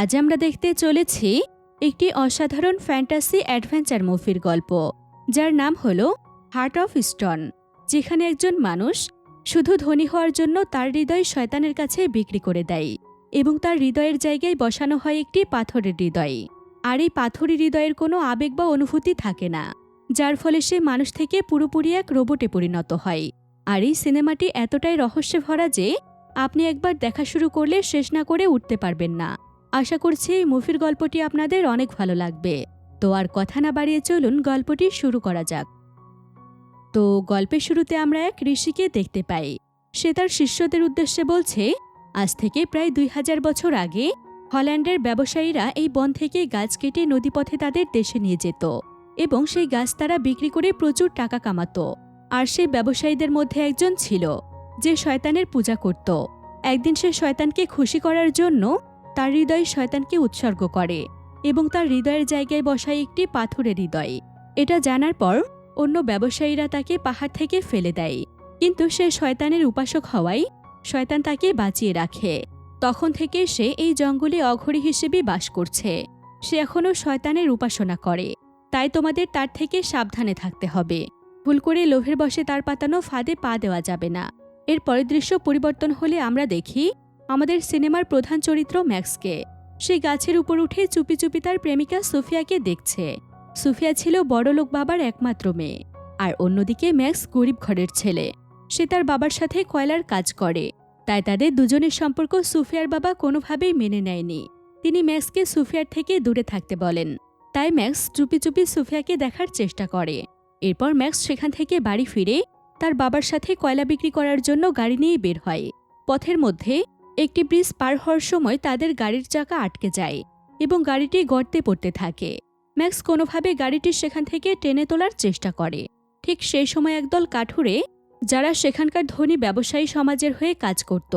আজ আমরা দেখতে চলেছি একটি অসাধারণ ফ্যান্টাসি অ্যাডভেঞ্চার মুভির গল্প, যার নাম হল হার্ট অফ স্টোন, যেখানে একজন মানুষ শুধু ধনী হওয়ার জন্য তার হৃদয় শয়তানের কাছে বিক্রি করে দেয় এবং তার হৃদয়ের জায়গায় বসানো হয় একটি পাথরের হৃদয়। আর এই পাথরি হৃদয়ের কোনো আবেগ বা অনুভূতি থাকে না, যার ফলে সে মানুষ থেকে পুরোপুরি এক রোবটে পরিণত হয়। আর এই সিনেমাটি এতটাই রহস্যে ভরা যে আপনি একবার দেখা শুরু করলে শেষ না করে উঠতে পারবেন না। আশা করছি এই মুভির গল্পটি আপনাদের অনেক ভালো লাগবে। তো আর কথা না বাড়িয়ে চলুন, গল্পটি শুরু করা যাক। তো গল্পের শুরুতে আমরা এক ঋষিকে দেখতে পাই। সে তার শিষ্যদের উদ্দেশ্যে বলছে, আজ থেকে প্রায় দুই হাজার বছর আগে হল্যান্ডের ব্যবসায়ীরা এই বন থেকে গাছ কেটে নদীপথে তাদের দেশে নিয়ে যেত এবং সেই গাছ তারা বিক্রি করে প্রচুর টাকা কামাতো। আর সেই ব্যবসায়ীদের মধ্যে একজন ছিল, যে শয়তানের পূজা করত। একদিন সে শয়তানকে খুশি করার জন্য তার হৃদয় শয়তানকে উৎসর্গ করে এবং তার হৃদয়ের জায়গায় বসায় একটি পাথরের হৃদয়। এটা জানার পর অন্য ব্যবসায়ীরা তাকে পাহাড় থেকে ফেলে দেয়। কিন্তু সে শয়তানের উপাসক হওয়ায় শয়তান তাকে বাঁচিয়ে রাখে। তখন থেকে সে এই জঙ্গলে অঘরী হিসেবে বাস করছে। সে এখনও শয়তানের উপাসনা করে। তাই তোমাদের তার থেকে সাবধানে থাকতে হবে। ভুল করে লোভের বসে তার পাতানো ফাঁদে পা দেওয়া যাবে না। এর পরের দৃশ্য পরিবর্তন হলে আমরা দেখি আমাদের সিনেমার প্রধান চরিত্র ম্যাক্সকে। সে গাছের উপর উঠে চুপি চুপি তার প্রেমিকা সুফিয়াকে দেখছে। সুফিয়া ছিল বড়লোক বাবার একমাত্র মেয়ে। আর অন্যদিকে ম্যাক্স গরিব ঘরের ছেলে। সে তার বাবার সাথে কয়লার কাজ করে। তাই তাদের দুজনের সম্পর্ক সুফিয়ার বাবা কোনোভাবেই মেনে নেয়নি। তিনি ম্যাক্সকে সুফিয়ার থেকে দূরে থাকতে বলেন। তাই ম্যাক্স চুপি চুপি সুফিয়াকে দেখার চেষ্টা করে। এরপর ম্যাক্স সেখান থেকে বাড়ি ফিরে তার বাবার সাথে কয়লা বিক্রি করার জন্য গাড়ি নিয়ে বের হয়। পথের মধ্যে একটি ব্রিজ পার হওয়ার সময় তাদের গাড়ির চাকা আটকে যায় এবং গাড়িটি গর্তে পড়তে থাকে। ম্যাক্স কোনোভাবে গাড়িটি সেখান থেকে টেনে তোলার চেষ্টা করে। ঠিক সেই সময় একদল কাঠুরে, যারা সেখানকার ধনী ব্যবসায়ী সমাজের হয়ে কাজ করত,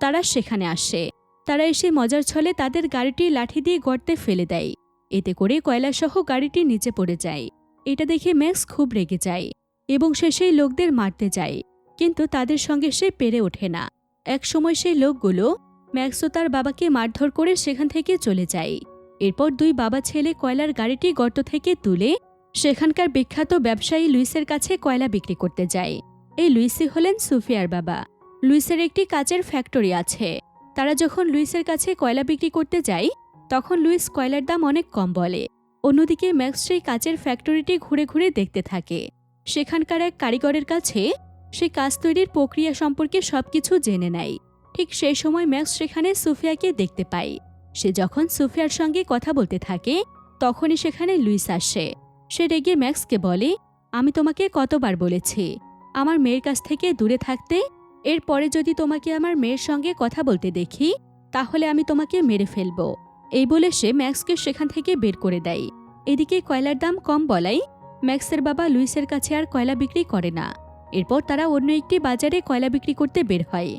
তারা সেখানে আসে। তারা এসে মজার ছলে তাদের গাড়িটি লাঠি দিয়ে গর্তে ফেলে দেয়। এতে করে কয়লাসহ গাড়িটি নিচে পড়ে যায়। এটা দেখে ম্যাক্স খুব রেগে যায় এবং সে সেই লোকদের মারতে যায়, কিন্তু তাদের সঙ্গে সে পেরে ওঠে না। এক সময় সেই লোকগুলো ম্যাক্সও তার বাবাকে মারধর করে সেখান থেকে চলে যায়। এরপর দুই বাবা ছেলে কয়লার গাড়িটি গর্ত থেকে তুলে সেখানকার বিখ্যাত ব্যবসায়ী লুইসের কাছে কয়লা বিক্রি করতে যায়। এই লুইসি হলেন সুফিয়ার বাবা। লুইসের একটি কাচের ফ্যাক্টরি আছে। তারা যখন লুইসের কাছে কয়লা বিক্রি করতে যায়, তখন লুইস কয়লার দাম অনেক কম বলে। অন্যদিকে ম্যাক্স সেই কাচের ফ্যাক্টরিটি ঘুরে ঘুরে দেখতে থাকে। সেখানকার এক কারিগরের কাছে সে কাজ তৈরির প্রক্রিয়া সম্পর্কে সবকিছু জেনে নেয়। ঠিক সেই সময় ম্যাক্স সেখানে সুফিয়াকে দেখতে পায়। সে যখন সুফিয়ার সঙ্গে কথা বলতে থাকে, তখনই সেখানে লুইস আসে। সে রেগে ম্যাক্সকে বলে, আমি তোমাকে কতবার বলেছি, আমার মেয়ের কাছ থেকে দূরে থাকতে, এরপরে যদি তোমাকে আমার মেয়ের সঙ্গে কথা বলতে দেখি, তাহলে আমি তোমাকে মেরে ফেলব। এই বলে সে ম্যাক্সকে সেখান থেকে বের করে দেয়। এদিকে কয়লার দাম কম বলাই ম্যাক্সের বাবা লুইসের কাছে আর কয়লা বিক্রি করে না। এরপর তারা অন্য একটি বাজারে কয়লা বিক্রি করতে বের হয়।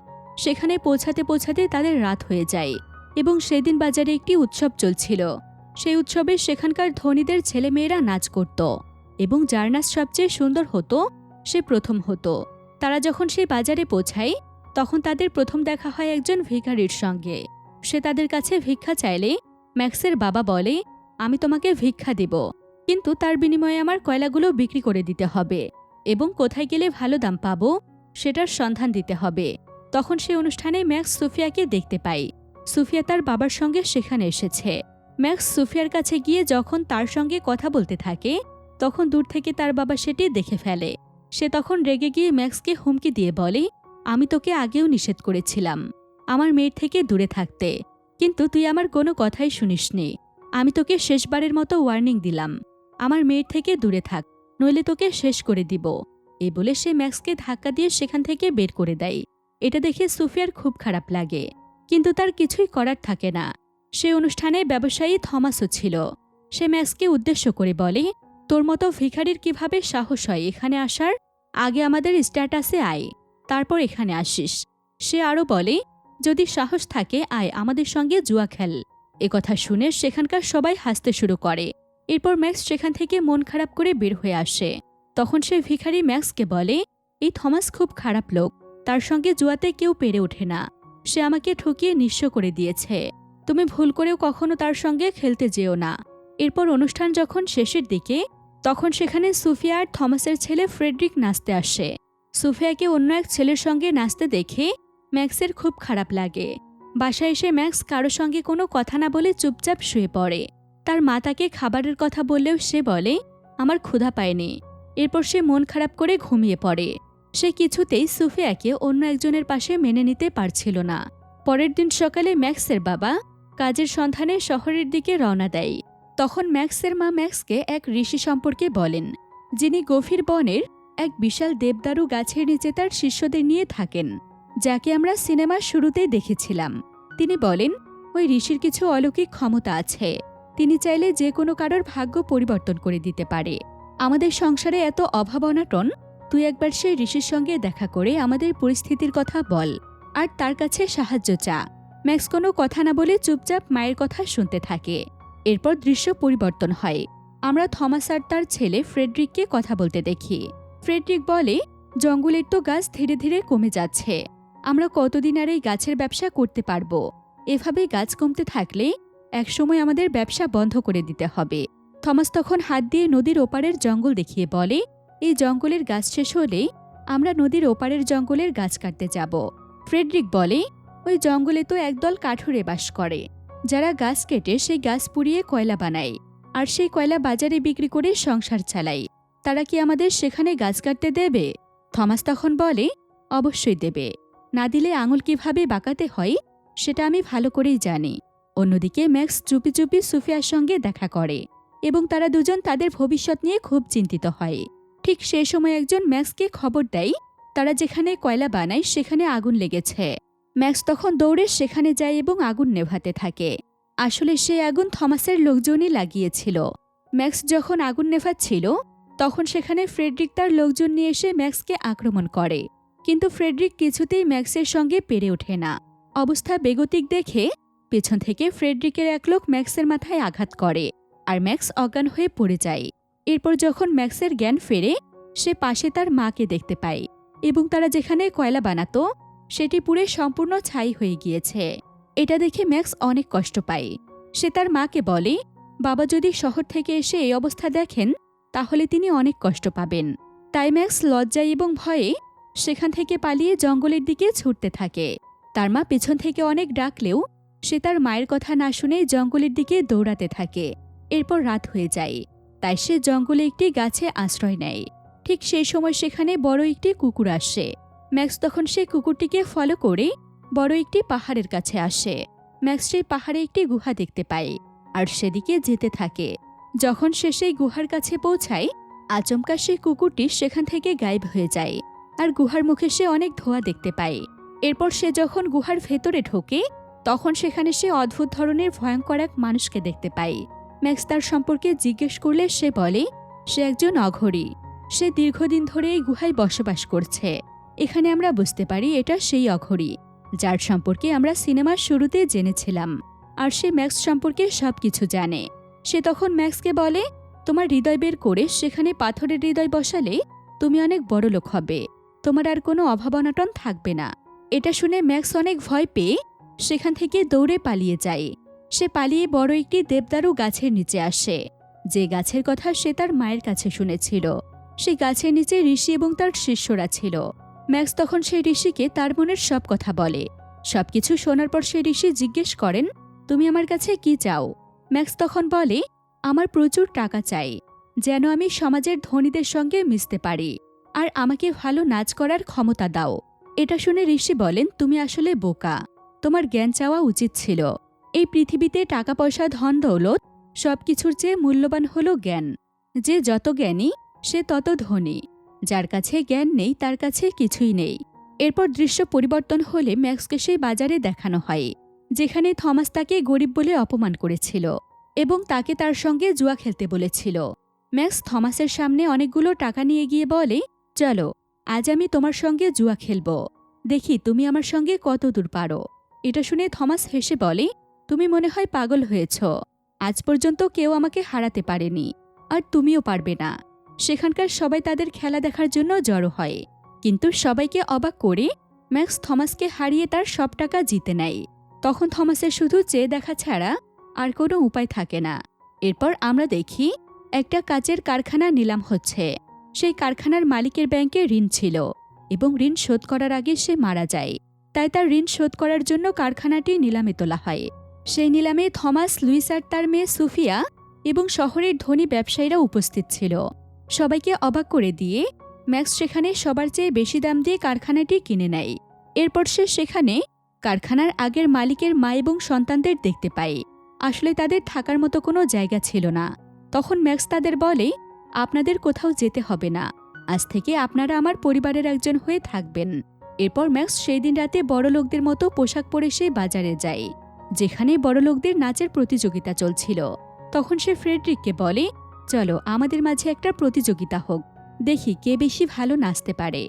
সেখানে পৌঁছাতে পৌঁছাতে তাদের রাত হয়ে যায় এবং সেদিন বাজারে একটি উৎসব চলছিল। সেই উৎসবে সেখানকার ধনীদের ছেলেমেয়েরা নাচ করত এবং যার নাচ সবচেয়ে সুন্দর হতো, সে প্রথম হতো। তারা যখন সেই বাজারে পৌঁছায়, তখন তাদের প্রথম দেখা হয় একজন ভিখারির সঙ্গে। সে তাদের কাছে ভিক্ষা চাইলে, ম্যাক্সের বাবা বলে, আমি তোমাকে ভিক্ষা দেব, কিন্তু তার বিনিময়ে আমার কয়লাগুলো বিক্রি করে দিতে হবে। এবং কোথায় গেলে ভালো দাম পাবো সেটার সন্ধান দিতে হবে। তখন সে অনুষ্ঠানে ম্যাক্স সুফিয়াকে দেখতে পাই সুফিয়া তার বাবার সঙ্গে সেখানে এসেছে। ম্যাক্স সুফিয়ার কাছে গিয়ে যখন তার সঙ্গে কথা বলতে থাকে, তখন দূর থেকে তার বাবা সেটি দেখে ফেলে। সে তখন রেগে গিয়ে ম্যাক্সকে হুমকি দিয়ে বলে, আমি তোকে আগেও নিষেধ করেছিলাম, আমার মেয়ের থেকে দূরে থাকতে। কিন্তু তুই আমার কোনো কথাই শুনিসনি। আমি তোকে শেষবারের মতো ওয়ার্নিং দিলাম। আমার মেয়ের থেকে দূরে থাক। নইলে তোকে শেষ করে দিব। এ বলে সে ম্যাক্সকে ধাক্কা দিয়ে সেখান থেকে বের করে দেয়। এটা দেখে সুফিয়ার খুব খারাপ লাগে। কিন্তু তার কিছুই করার থাকে না। সে অনুষ্ঠানে ব্যবসায়ী থমাসও ছিল। সে ম্যাক্সকে উদ্দেশ্য করে বলে, তোর মতো ভিখারির কীভাবে সাহস হয় এখানে আসার? আগে আমাদের স্ট্যাটাসে আয়, তারপর এখানে আসিস। সে আরও বলে, যদি সাহস থাকে, আয় আমাদের সঙ্গে জুয়া খেল। কথা শুনে সেখানকার সবাই হাসতে শুরু করে। এরপর ম্যাক্স সেখান থেকে মন খারাপ করে বের হয়ে আসে। তখন সে ভিখারি ম্যাক্সকে বলে, এই থমাস খুব খারাপ লোক। তার সঙ্গে জুয়াতে কেউ পেরে ওঠে না। সে আমাকে ঠকিয়ে নিঃস্ব করে দিয়েছে। তুমি ভুল করেও কখনো তার সঙ্গে খেলতে যেও না। এরপর অনুষ্ঠান যখন শেষের দিকে, তখন সেখানে সুফিয়া আর থমাসের ছেলে ফ্রেডরিক নাচতে আসে। সুফিয়াকে অন্য এক ছেলের সঙ্গে নাচতে দেখে ম্যাক্সের খুব খারাপ লাগে। বাসায় এসে ম্যাক্স কারও সঙ্গে কোনো কথা না বলে চুপচাপ শুয়ে পড়ে। তার মা তাকে খাবারের কথা বললেও সে বলে, আমার ক্ষুধা পায়নি। এরপর সে মন খারাপ করে ঘুমিয়ে পড়ে। সে কিছুতেই সুফিয়াকে অন্য একজনের পাশে মেনে নিতে পারছিল না। পরের দিন সকালে ম্যাক্সের বাবা কাজের সন্ধানে শহরের দিকে রওনা দেয়। তখন ম্যাক্সের মা ম্যাক্সকে এক ঋষি সম্পর্কে বলেন, যিনি গভীর বনের এক বিশাল দেবদারু গাছের নিচে তার শিষ্যদের নিয়ে থাকেন, যাকে আমরা সিনেমার শুরুতেই দেখেছিলাম। তিনি বলেন, ওই ঋষির কিছু অলৌকিক ক্ষমতা আছে। তিনি চাইলে যে কোনো কারোর ভাগ্য পরিবর্তন করে দিতে পারে। আমাদের সংসারে এত অভাব অনাটন, তুই একবার সেই ঋষির সঙ্গে দেখা করে আমাদের পরিস্থিতির কথা বল, আর তার কাছে সাহায্য চা। ম্যাক্স কোনো কথা না বলে চুপচাপ মায়ের কথা শুনতে থাকে। এরপর দৃশ্য পরিবর্তন হয়। আমরা থমাস আর তার ছেলে ফ্রেডরিককে কথা বলতে দেখি। ফ্রেডরিক বলে, জঙ্গলের তো গাছ ধীরে ধীরে কমে যাচ্ছে। আমরা কতদিন আর এই গাছের ব্যবসা করতে পারব? এভাবে গাছ কমতে থাকলে একসময় আমাদের ব্যবসা বন্ধ করে দিতে হবে। থমাস তখন হাত দিয়ে নদীর ওপারের জঙ্গল দেখিয়ে বলে, এই জঙ্গলের গাছ শেষ হলে আমরা নদীর ওপারের জঙ্গলের গাছ কাটতে যাব। ফ্রেডরিক বলে, ওই জঙ্গলে তো একদল কাঠুরে বাস করে। যারা গাছ কেটে সেই গাছ পুড়িয়ে কয়লা বানায়, আর সেই কয়লা বাজারে বিক্রি করে সংসার চালায়। তারা কি আমাদের সেখানে গাছ কাটতে দেবে? থমাস তখন বলে, অবশ্যই দেবে। না দিলে আঙুল কীভাবে বাঁকাতে হয়, সেটা আমি ভালো করেই জানি। অন্যদিকে ম্যাক্স চুপি চুপি সুফিয়ার সঙ্গে দেখা করে এবং তারা দুজন তাদের ভবিষ্যৎ নিয়ে খুব চিন্তিত হয়। ঠিক সেই সময় একজন ম্যাক্সকে খবর দেয়, তারা যেখানে কয়লা বানায় সেখানে আগুন লেগেছে। ম্যাক্স তখন দৌড়ে সেখানে যায় এবং আগুন নেভাতে থাকে। আসলে সে আগুন থমাসের লোকজনই লাগিয়েছিল। ম্যাক্স যখন আগুন নেভাচ্ছিল, তখন সেখানে ফ্রেডরিক তার লোকজন নিয়ে এসে ম্যাক্সকে আক্রমণ করে। কিন্তু ফ্রেডরিক কিছুতেই ম্যাক্সের সঙ্গে পেরে ওঠে না। অবস্থা বেগতিক দেখে পেছন থেকে ফ্রেডরিকের এক লোক ম্যাক্সের মাথায় আঘাত করে আর ম্যাক্স অজ্ঞান হয়ে পড়ে যায়। এরপর যখন ম্যাক্সের জ্ঞান ফেরে, সে পাশে তার মাকে দেখতে পায় এবং তারা যেখানে কয়লা বানাতো, সেটি পুড়ে সম্পূর্ণ ছাই হয়ে গিয়েছে। এটা দেখে ম্যাক্স অনেক কষ্ট পায়। সে তার মাকে বলে, বাবা যদি শহর থেকে এসে এই অবস্থা দেখেন, তাহলে তিনি অনেক কষ্ট পাবেন। তাই ম্যাক্স লজ্জায় এবং ভয়ে সেখান থেকে পালিয়ে জঙ্গলের দিকে ছুটতে থাকে। তার মা পেছন থেকে অনেক ডাকলেও সে তার মায়ের কথা না শুনে জঙ্গলের দিকে দৌড়াতে থাকে। এরপর রাত হয়ে যায়। তাই সে জঙ্গলে একটি গাছে আশ্রয় নেয়। ঠিক সেই সময় সেখানে বড় একটি কুকুর আসে। ম্যাক্স তখন সেই কুকুরটিকে ফলো করে বড় একটি পাহাড়ের কাছে আসে। ম্যাক্স সেই পাহাড়ে একটি গুহা দেখতে পায় আর সেদিকে যেতে থাকে। যখন সে সেই গুহার কাছে পৌঁছায়, আচমকা সেই কুকুরটি সেখান থেকে গায়েব হয়ে যায়। আর গুহার মুখে সে অনেক ধোয়া দেখতে পায়। এরপর সে যখন গুহার ভেতরে ঢোকে তখন সেখানে সে অদ্ভুত ধরনের ভয়ঙ্কর এক মানুষকে দেখতে পায়। ম্যাক্স তার সম্পর্কে জিজ্ঞেস করলে সে বলে, সে একজন অঘরী। সে দীর্ঘদিন ধরে এই গুহায় বসবাস করছে। এখানে আমরা বুঝতে পারি এটা সেই অঘরী, যার সম্পর্কে আমরা সিনেমার শুরুতে জেনেছিলাম। আর সে ম্যাক্স সম্পর্কে সব কিছু জানে। সে তখন ম্যাক্সকে বলে, তোমার হৃদয় বের করে সেখানে পাথরের হৃদয় বসালে তুমি অনেক বড় লোক হবে। তোমার আর কোনো অভাব অনাটন থাকবে না। এটা শুনে ম্যাক্স অনেক ভয় পেয়ে সেখান থেকে দৌড়ে পালিয়ে যায়। সে পালিয়ে বড় একটি দেবদারু গাছের নিচে আসে। যে গাছের কথা সে তার মায়ের কাছে শুনেছিল। সেই গাছের নিচে ঋষি এবং তার শিষ্যরা ছিল। ম্যাক্স তখন সেই ঋষিকে তার মনের সব কথা বলে। সবকিছু শোনার পর সেই ঋষি জিজ্ঞেস করেন, তুমি আমার কাছে কি চাও? ম্যাক্স তখন বলে, আমার প্রচুর টাকা চাই। যেন আমি সমাজের ধনীদের সঙ্গে মিশতে পারি। আর আমাকে ভালো নাচ করার ক্ষমতা দাও। এটা শুনে ঋষি বলেন, তুমি আসলে বোকা। তোমার জ্ঞান চাওয়া উচিত ছিল। এই পৃথিবীতে টাকা পয়সা ধন, দৌলত সবকিছুর চেয়ে মূল্যবান হল জ্ঞান। যে যত জ্ঞানী, সে তত ধনী। যার কাছে জ্ঞান নেই, তার কাছে কিছুই নেই। এরপর দৃশ্য পরিবর্তন হলে ম্যাক্সকে সেই বাজারে দেখানো হয়, যেখানে থমাস তাকে গরিব বলে অপমান করেছিল এবং তাকে তার সঙ্গে জুয়া খেলতে বলেছিল। ম্যাক্স থমাসের সামনে অনেকগুলো টাকা নিয়ে গিয়ে বলে, চলো, আজ আমি তোমার সঙ্গে জুয়া খেলব। দেখি তুমি আমার সঙ্গে কত দূর পারো। এটা শুনে থমাস হেসে বলে, তুমি মনে হয় পাগল হয়েছ। আজ পর্যন্ত কেউ আমাকে হারাতে পারেনি, আর তুমিও পারবে না। সেখানকার সবাই তাদের খেলা দেখার জন্য জড়ো হয়। কিন্তু সবাইকে অবাক করে ম্যাক্স থমাসকে হারিয়ে তার সব টাকা জিতে নেয়। তখন থমাসের শুধু চেয়ে দেখা ছাড়া আর কোনো উপায় থাকে না। এরপর আমরা দেখি একটা কাচের কারখানা নিলাম হচ্ছে। সেই কারখানার মালিকের ব্যাংকে ঋণ ছিল এবং ঋণ শোধ করার আগে সে মারা যায়। তাই তার ঋণ শোধ করার জন্য কারখানাটি নিলামে তোলা হয়। সেই নিলামে থমাস লুইস আর তার মেয়ে সুফিয়া এবং শহরের ধনী ব্যবসায়ীরা উপস্থিত ছিল। সবাইকে অবাক করে দিয়ে ম্যাক্স সেখানে সবার চেয়ে বেশি দাম দিয়ে কারখানাটি কিনে নেয়। এরপর সে সেখানে কারখানার আগের মালিকের মা এবং সন্তানদের দেখতে পায়। আসলে তাদের থাকার মতো কোনো জায়গা ছিল না। তখন ম্যাক্স তাদের বলে, আপনাদের কোথাও যেতে হবে না। আজ থেকে আপনারা আমার পরিবারের একজন হয়ে থাকবেন। এরপর ম্যাক্স সেই দিন রাতে বড় লোকদের মতো পোশাক পরে সে বাজারে যায়, যেখানে বড় লোকদের নাচের প্রতিযোগিতা চলছিল। তখন সে ফ্রেডরিককে বলে, চলো, আমাদের মাঝে একটা প্রতিযোগিতা হোক, দেখি কে বেশি ভালো নাচতে পারে।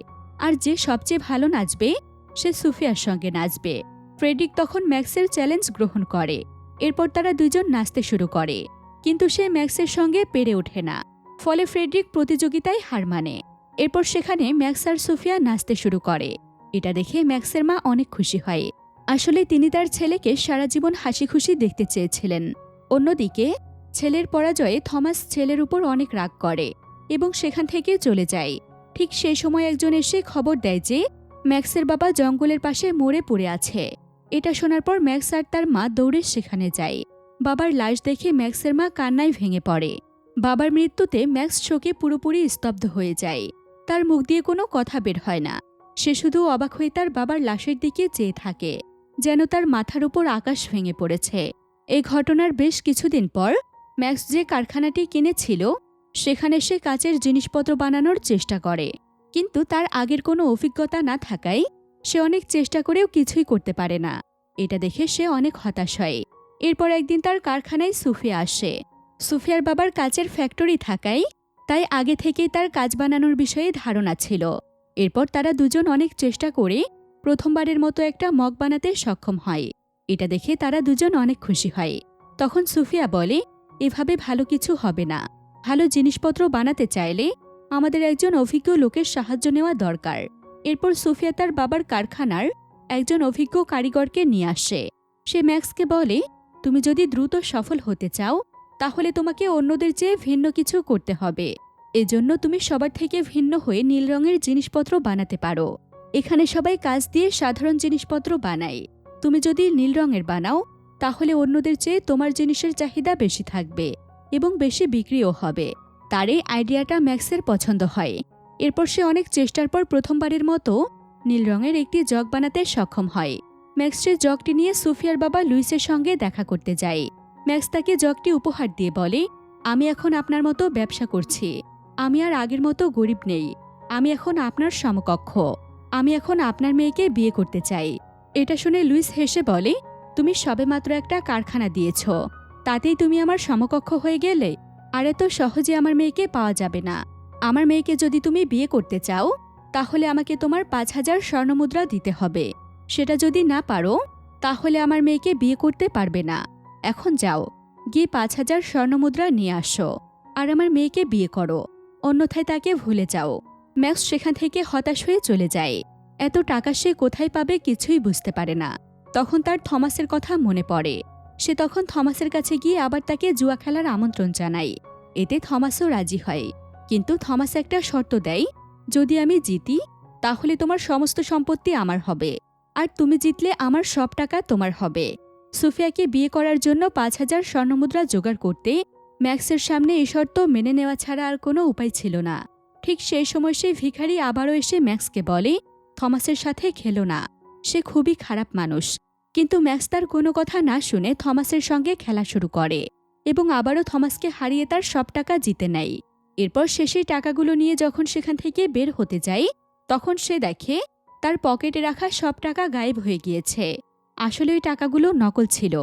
আর যে সবচেয়ে ভালো নাচবে, সে সুফিয়ার সঙ্গে নাচবে। ফ্রেডরিক তখন ম্যাক্সের চ্যালেঞ্জ গ্রহণ করে। এরপর তারা দুজন নাচতে শুরু করে, কিন্তু সে ম্যাক্সের সঙ্গে পেরে ওঠে না। ফলে ফ্রেডরিক প্রতিযোগিতায় হার মানে। এরপর সেখানে ম্যাক্স আর সুফিয়া নাচতে শুরু করে। এটা দেখে ম্যাক্সের মা অনেক খুশি হয়। আসলে তিনি তার ছেলেকে সারা জীবন হাসি খুশি দেখতে চেয়েছিলেন। অন্যদিকে, ছেলের পরাজয়ে থমাস ছেলের উপর অনেক রাগ করে এবং সেখান থেকে চলে যায়। ঠিক সেই সময় একজন এসে খবর দেয় যে, ম্যাক্সের বাবা জঙ্গলের পাশে মরে পড়ে আছে। এটা শোনার পর ম্যাক্স আর তার মা দৌড়ে সেখানে যায়। বাবার লাশ দেখে ম্যাক্সের মা কান্নায় ভেঙে পড়ে। বাবার মৃত্যুতে ম্যাক্স শোকে পুরোপুরি স্তব্ধ হয়ে যায়। তার মুখ দিয়ে কোনো কথা বের হয় না। সে শুধু অবাক হয়ে তার বাবার লাশের দিকে চেয়ে থাকে, যেন তার মাথার উপর আকাশ ভেঙে পড়েছে। এই ঘটনার বেশ কিছুদিন পর ম্যাক্স যে কারখানাটি কিনেছিল, সেখানে সে কাচের জিনিসপত্র বানানোর চেষ্টা করে, কিন্তু তার আগের কোনো অভিজ্ঞতা না থাকায় সে অনেক চেষ্টা করেও কিছুই করতে পারে না। এটা দেখে সে অনেক হতাশ হয়। এরপর একদিন তার কারখানায় সুফিয়া আসে। সুফিয়ার বাবার কাচের ফ্যাক্টরি থাকায় তাই আগে থেকেই তার কাজ বানানোর বিষয়ে ধারণা ছিল। এরপর তারা দুজন অনেক চেষ্টা করে প্রথমবারের মতো একটা মগ বানাতে সক্ষম হয়। এটা দেখে তারা দুজন অনেক খুশি হয়। তখন সুফিয়া বলে, এভাবে ভালো কিছু হবে না। ভালো জিনিসপত্র বানাতে চাইলে আমাদের একজন অভিজ্ঞ লোকের সাহায্য নেওয়া দরকার। এরপর সুফিয়া তার বাবার কারখানার একজন অভিজ্ঞ কারিগরকে নিয়ে আসে। সে ম্যাক্সকে বলে, তুমি যদি দ্রুত সফল হতে চাও, তাহলে তোমাকে অন্যদের চেয়ে ভিন্ন কিছু করতে হবে। এজন্য তুমি সবার থেকে ভিন্ন হয়ে নীল রঙের জিনিসপত্র বানাতে পারো। এখানে সবাই কাজ দিয়ে সাধারণ জিনিসপত্র বানায়। তুমি যদি নীল রঙের বানাও, তাহলে অন্যদের চেয়ে তোমার জিনিসের চাহিদা বেশি থাকবে এবং বেশি বিক্রিও হবে। তার এই আইডিয়াটা ম্যাক্সের পছন্দ হয়। এরপর সে অনেক চেষ্টার পর প্রথমবারের মতো নীল রঙের একটি জগ বানাতে সক্ষম হয়। ম্যাক্স সে জগটি নিয়ে সুফিয়ার বাবা লুইসের সঙ্গে দেখা করতে যায়। ম্যাক্স তাকে জগটি উপহার দিয়ে বলে, আমি এখন আপনার মতো ব্যবসা করছি। আমি আর আগের মতো গরিব নেই। আমি এখন আপনার সমকক্ষ। আমি এখন আপনার মেয়েকে বিয়ে করতে চাই। এটা শুনে লুইস হেসে বলে, তুমি সবেমাত্র একটা কারখানা দিয়েছ। তাতেই তুমি আমার সমকক্ষ হয়ে গেলে, আর এত সহজে আমার মেয়েকে পাওয়া যাবে না। আমার মেয়েকে যদি তুমি বিয়ে করতে চাও, তাহলে আমাকে তোমার পাঁচ হাজার স্বর্ণমুদ্রা দিতে হবে। সেটা যদি না পারো, তাহলে আমার মেয়েকে বিয়ে করতে পারবে না। এখন যাও, গিয়ে পাঁচ হাজার স্বর্ণমুদ্রা নিয়ে আসো, আর আমার মেয়েকে বিয়ে করো। অন্যথায় তাকে ভুলে যাও। ম্যাক্স সেখান থেকে হতাশ হয়ে চলে যায়। এত টাকা সে কোথায় পাবে কিছুই বুঝতে পারে না। তখন তার থমাসের কথা মনে পড়ে। সে তখন থমাসের কাছে গিয়ে আবার তাকে জুয়া খেলার আমন্ত্রণ জানায়। এতে থমাসও রাজি হয়। কিন্তু থমাস একটা শর্ত দেয়, যদি আমি জিতি, তাহলে তোমার সমস্ত সম্পত্তি আমার হবে। আর তুমি জিতলে আমার সব টাকা তোমার হবে। সুফিয়াকে বিয়ে করার জন্য পাঁচ হাজার স্বর্ণমুদ্রা জোগাড় করতে ম্যাক্সের সামনে এই শর্ত মেনে নেওয়া ছাড়া আর কোনো উপায় ছিল না। ঠিক সেই সময় সেই ভিখারি আবারও এসে ম্যাক্সকে বলে, থমাসের সাথে খেলো না। সে খুবই খারাপ মানুষ। কিন্তু ম্যাক্স তার কোনো কথা না শুনে থমাসের সঙ্গে খেলা শুরু করে এবং আবারও থমাসকে হারিয়ে তার সব টাকা জিতে নেয়। এরপর সে সেই টাকাগুলো নিয়ে যখন সেখান থেকে বের হতে যায়, তখন সে দেখে তার পকেটে রাখা সব টাকা গায়েব হয়ে গিয়েছে। আসলে ওই টাকাগুলো নকল ছিল।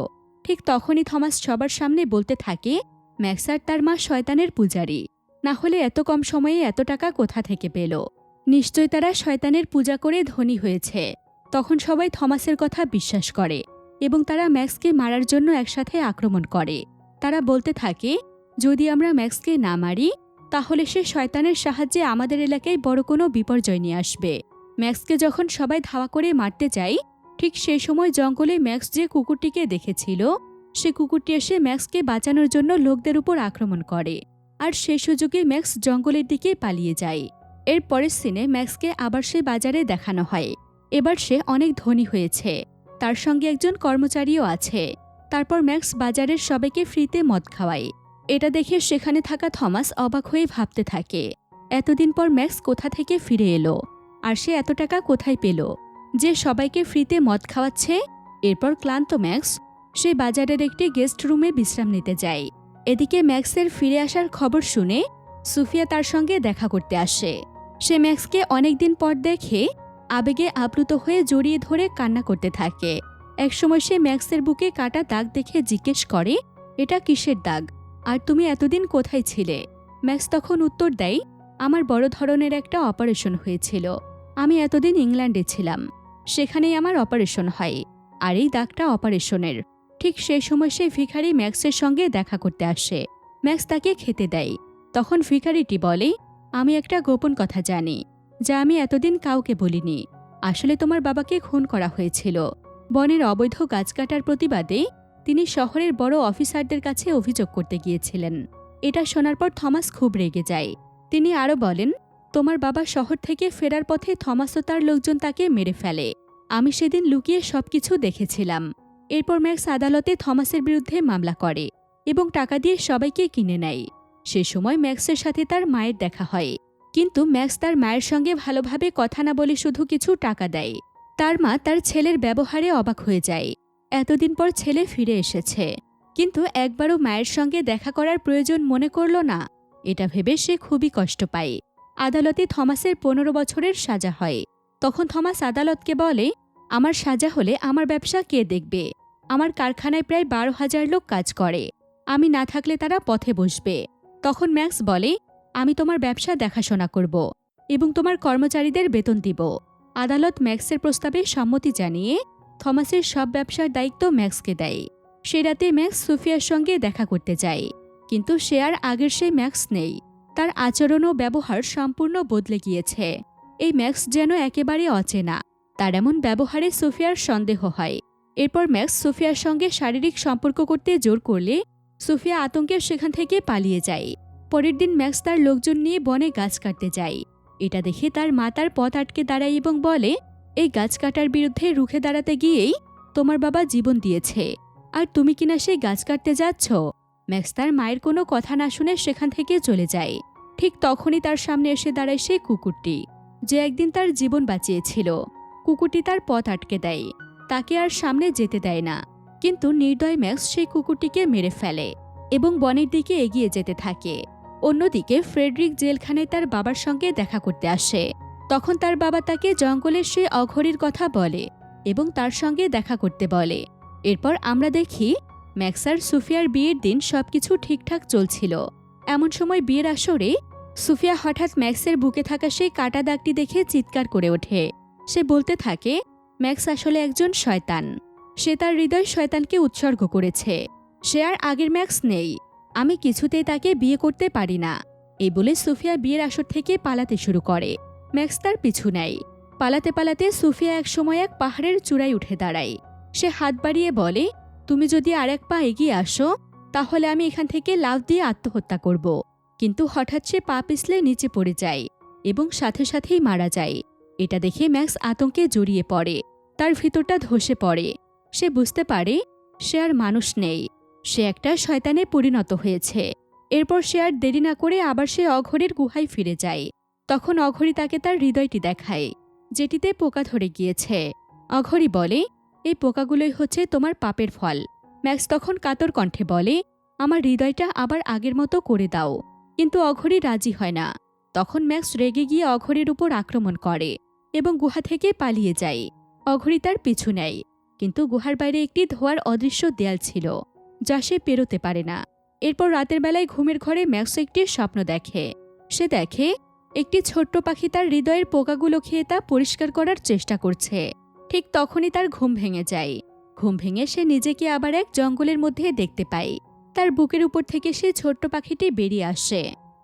ঠিক তখনই থমাস সবার সামনে বলতে থাকে ম্যাক্স আর তার মা শয়তানের পূজারী। না হলে এত কম সময়ে এত টাকা কোথা থেকে পেল? নিশ্চয় তারা শয়তানের পূজা করে ধনী হয়েছে। তখন সবাই থমাসের কথা বিশ্বাস করে এবং তারা ম্যাক্সকে মারার জন্য একসাথে আক্রমণ করে। তারা বলতে থাকে, যদি আমরা ম্যাক্সকে না মারি, তাহলে সে শয়তানের সাহায্যে আমাদের এলাকায় বড় কোনো বিপর্যয় নিয়ে আসবে। ম্যাক্সকে যখন সবাই ধাওয়া করে মারতে যায়, ঠিক সেই সময় জঙ্গলে ম্যাক্স যে কুকুরটিকে দেখেছিল সে কুকুরটি এসে ম্যাক্সকে বাঁচানোর জন্য লোকদের উপর আক্রমণ করে। আর সেই সুযোগে ম্যাক্স জঙ্গলের দিকে পালিয়ে যায়। এর পরের সিনে ম্যাক্সকে আবার সে বাজারে দেখানো হয়। এবার সে অনেক ধনী হয়েছে। তার সঙ্গে একজন কর্মচারীও আছে। তারপর ম্যাক্স বাজারের সবাইকে ফ্রিতে মদ খাওয়ায়। এটা দেখে সেখানে থাকা থমাস অবাক হয়ে ভাবতে থাকে, এতদিন পর ম্যাক্স কোথা থেকে ফিরে এলো? আর সে এত টাকা কোথায় পেল? যে সবাইকে ফ্রিতে মদ খাওয়াচ্ছে? এরপর ক্লান্ত ম্যাক্স সে বাজারের একটি গেস্ট রুমে বিশ্রাম নিতে যায়। এদিকে ম্যাক্সের ফিরে আসার খবর শুনে সুফিয়া তার সঙ্গে দেখা করতে আসে। সে ম্যাক্সকে অনেকদিন পর দেখে আবেগে আপ্লুত হয়ে জড়িয়ে ধরে কান্না করতে থাকে। একসময় সে ম্যাক্সের বুকে কাটা দাগ দেখে জিজ্ঞেস করে, এটা কিসের দাগ? আর তুমি এতদিন কোথায় ছিলে? ম্যাক্স তখন উত্তর দেয়, আমার বড় ধরনের একটা অপারেশন হয়েছিল। আমি এতদিন ইংল্যান্ডে ছিলাম। সেখানেই আমার অপারেশন হয়। আর এই দাগটা অপারেশনের। ঠিক সেই সময় সেই ভিখারি ম্যাক্সের সঙ্গে দেখা করতে আসে। ম্যাক্স তাকে খেতে দেয়। তখন ভিখারিটি বলে, আমি একটা গোপন কথা জানি, যা আমি এতদিন কাউকে বলিনি। আসলে তোমার বাবাকে খুন করা হয়েছিল। বনের অবৈধ গাছ কাটার প্রতিবাদে তিনি শহরের বড় অফিসারদের কাছে অভিযোগ করতে গিয়েছিলেন। এটা শোনার পর থমাস খুব রেগে যায়। তিনি আরও বলেন, তোমার বাবা শহর থেকে ফেরার পথে থমাস ও তার লোকজন তাকে মেরে ফেলে। আমি সেদিন লুকিয়ে সবকিছু দেখেছিলাম। এরপর ম্যাক্স আদালতে থমাসের বিরুদ্ধে মামলা করে এবং টাকা দিয়ে সবাইকে কিনে নেয়। সে সময় ম্যাক্সের সাথে তার মায়ের দেখা হয়। কিন্তু ম্যাক্স তার মায়ের সঙ্গে ভালোভাবে কথা না বলে শুধু কিছু টাকা দেয়। তার মা তার ছেলের ব্যবহারে অবাক হয়ে যায়। এতদিন পর ছেলে ফিরে এসেছে। কিন্তু একবারও মায়ের সঙ্গে দেখা করার প্রয়োজন মনে করল না। এটা ভেবে সে খুবই কষ্ট পায়। আদালতে থমাসের পনেরো বছরের সাজা হয়। তখন থমাস আদালতকে বলে, আমার সাজা হলে আমার ব্যবসা কে দেখবে? আমার কারখানায় প্রায় বারো হাজার লোক কাজ করে। আমি না থাকলে তারা পথে বসবে। তখন ম্যাক্স বলে, আমি তোমার ব্যবসা দেখাশোনা করব এবং তোমার কর্মচারীদের বেতন দিব। আদালত ম্যাক্সের প্রস্তাবে সম্মতি জানিয়ে থমাসের সব ব্যবসার দায়িত্ব ম্যাক্সকে দেয়। সে রাতে ম্যাক্স সুফিয়ার সঙ্গে দেখা করতে যায়, কিন্তু সে আর আগের সেই ম্যাক্স নেই। তার আচরণ ও ব্যবহার সম্পূর্ণ বদলে গিয়েছে। এই ম্যাক্স যেন একেবারে অচেনা, তার এমন ব্যবহারে সুফিয়ার সন্দেহ হয়। এরপর ম্যাক্স সোফিয়ার সঙ্গে শারীরিক সম্পর্ক করতে জোর করলে সোফিয়া আতঙ্কে সেখান থেকে পালিয়ে যায়। পরের দিন ম্যাক্স তার লোকজন নিয়ে বনে গাছ কাটতে যায়। এটা দেখে তার মা তার পথ আটকে দাঁড়ায় এবং বলে, এই গাছ কাটার বিরুদ্ধে রুখে দাঁড়াতে গিয়েই তোমার বাবা জীবন দিয়েছে। আর তুমি কিনা সেই গাছ কাটতে যাচ্ছ? ম্যাক্স তার মায়ের কোনো কথা না শুনে সেখান থেকে চলে যায়। ঠিক তখনই তার সামনে এসে দাঁড়ায় সেই কুকুরটি, যে একদিন তার জীবন বাঁচিয়েছিল। কুকুরটি তার পথ আটকে দেয়। তাকে আর সামনে যেতে দেয় না। কিন্তু নির্দয় ম্যাক্স সেই কুকুরটিকে মেরে ফেলে এবং বনের দিকে এগিয়ে যেতে থাকে। অন্যদিকে ফ্রেডরিক জেলখানায় তার বাবার সঙ্গে দেখা করতে আসে। তখন তার বাবা তাকে জঙ্গলের সেই অঘরীর কথা বলে এবং তার সঙ্গে দেখা করতে বলে। এরপর আমরা দেখি ম্যাক্স আর সুফিয়ার বিয়ের দিন সবকিছু ঠিকঠাক চলছিল। এমন সময় বিয়ের আসরে সুফিয়া হঠাৎ ম্যাক্সের বুকে থাকা সেই কাটা দাগটি দেখে চিৎকার করে ওঠে। সে বলতে থাকে ম্যাক্স আসলে একজন শয়তান। সে তার হৃদয় শয়তানকে উৎসর্গ করেছে। সে আর আগের ম্যাক্স নেই। আমি কিছুতেই তাকে বিয়ে করতে পারি না। এই বলে সুফিয়া বিয়ের আসর থেকে পালাতে শুরু করে। ম্যাক্স তার পিছু নেয়। পালাতে পালাতে সুফিয়া এক সময় এক পাহাড়ের চূড়ায় উঠে দাঁড়ায়। সে হাত বাড়িয়ে বলে, তুমি যদি আর এক পা এগিয়ে আসো, তাহলে আমি এখান থেকে লাভ দিয়ে আত্মহত্যা করব। কিন্তু হঠাৎ সে পা পিছলে নিচে পড়ে যায় এবং সাথে সাথেই মারা যায়। এটা দেখে ম্যাক্স আতঙ্কে জড়িয়ে পড়ে। তার ভিতরটা ধসে পড়ে। সে বুঝতে পারে, সে আর মানুষ নেই। সে একটা শয়তানে পরিণত হয়েছে। এরপর সে আর দেরি না করে আবার সে অঘরীর গুহায় ফিরে যায়। তখন অঘরী তাকে তার হৃদয়টি দেখায়, যেটিতে পোকা ধরে গিয়েছে। অঘরী বলে, এই পোকাগুলোই হচ্ছে তোমার পাপের ফল। ম্যাক্স তখন কাতর কণ্ঠে বলে, আমার হৃদয়টা আবার আগের মতো করে দাও। কিন্তু অঘরী রাজি হয় না। তখন ম্যাক্স রেগে গিয়ে অঘরীর উপর আক্রমণ করে। এবং গুহা থেকে পালিয়ে যায়। অঘরী তার পিছু নেয়। কিন্তু গুহার বাইরে একটি ধোয়ার অদৃশ্য দেয়াল ছিল, যা সে পেরোতে পারে না। এরপর রাতের বেলায় ঘুমের ঘরে ম্যাক্স একটি স্বপ্ন দেখে। সে দেখে, একটি ছোট্ট পাখি তার হৃদয়ের পোকাগুলো খেয়ে তা পরিষ্কার করার চেষ্টা করছে। ঠিক তখনই তার ঘুম ভেঙে যায়। ঘুম ভেঙে সে নিজেকে আবার এক জঙ্গলের মধ্যে দেখতে পায়। তার বুকের উপর থেকে সে ছোট্ট পাখিটি বেরিয়ে আসে।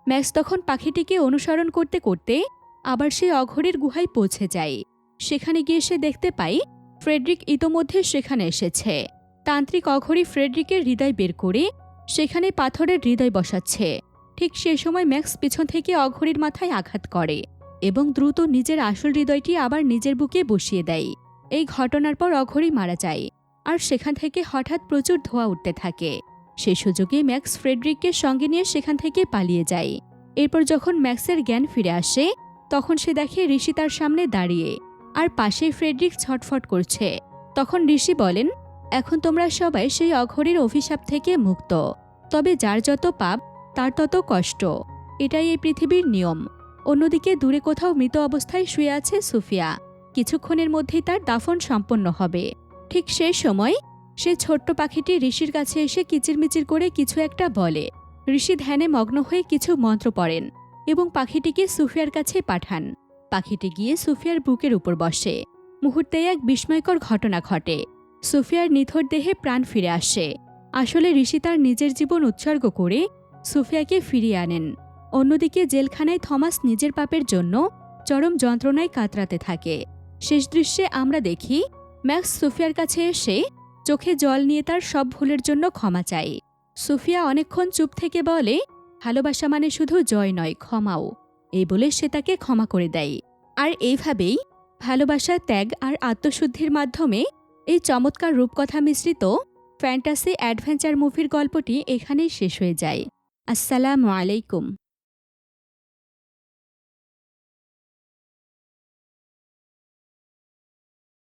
ম্যাক্স তখন পাখিটিকে অনুসরণ করতে করতে আবার সে অঘরের গুহায় পৌঁছে যায়। সেখানে গিয়ে সে দেখতে পাই ফ্রেডরিক ইতোমধ্যে সেখানে এসেছে। তান্ত্রিক অঘরি ফ্রেডরিকের হৃদয় বের করে সেখানে পাথরের হৃদয় বসাচ্ছে। ঠিক সে সময় ম্যাক্স পিছন থেকে অঘরির মাথায় আঘাত করে এবং দ্রুত নিজের আসল হৃদয়টি আবার নিজের বুকে বসিয়ে দেয়। এই ঘটনার পর অঘরি মারা যায় আর সেখান থেকে হঠাৎ প্রচুর ধোঁয়া উঠতে থাকে। সে সুযোগে ম্যাক্স ফ্রেডরিককে সঙ্গে নিয়ে সেখান থেকে পালিয়ে যায়। এরপর যখন ম্যাক্সের জ্ঞান ফিরে আসে তখন সে দেখে ঋষি তার সামনে দাঁড়িয়ে আর পাশেই ফ্রেডরিক ছটফট করছে। তখন ঋষি বলেন, এখন তোমরা সবাই সেই অঘরের অভিশাপ থেকে মুক্ত। তবে যার যত পাপ, তার তত কষ্ট। এটাই এই পৃথিবীর নিয়ম। অন্যদিকে দূরে কোথাও মৃত অবস্থায় শুয়ে আছে সুফিয়া। কিছুক্ষণের মধ্যেই তার দাফন সম্পন্ন হবে। ঠিক সেই সময় সে ছোট্ট পাখিটি ঋষির কাছে এসে কিচিরমিচির করে কিছু একটা বলে। ঋষি ধ্যানে মগ্ন হয়ে কিছু মন্ত্র পড়েন। এবং পাখিটিকে সুফিয়ার কাছে পাঠান। পাখিটি গিয়ে সুফিয়ার বুকের উপর বসে। মুহূর্তে এক বিস্ময়কর ঘটনা ঘটে। সুফিয়ার নিথর দেহে প্রাণ ফিরে আসে। আসলে ঋষি তার নিজের জীবন উৎসর্গ করে সুফিয়াকে ফিরিয়ে আনেন। অন্যদিকে জেলখানায় থমাস নিজের পাপের জন্য চরম যন্ত্রণায় কাতরাতে থাকে। শেষ দৃশ্যে আমরা দেখি, ম্যাক্স সুফিয়ার কাছে এসে চোখে জল নিয়ে তার সব ভুলের জন্য ক্ষমা চায়। সুফিয়া অনেকক্ষণ চুপ থেকে বলে ভালোবাসা মানে শুধু জয় নয়, ক্ষমাও। এই বলে সে তাকে ক্ষমা করে দেয়। আর এইভাবেই ভালোবাসা, ত্যাগ আর আত্মশুদ্ধির মাধ্যমে এই চমৎকার রূপকথা মিশ্রিত ফ্যান্টাসি অ্যাডভেঞ্চার মুভির গল্পটি এখানেই শেষ হয়ে যায়। আসসালামু আলাইকুম।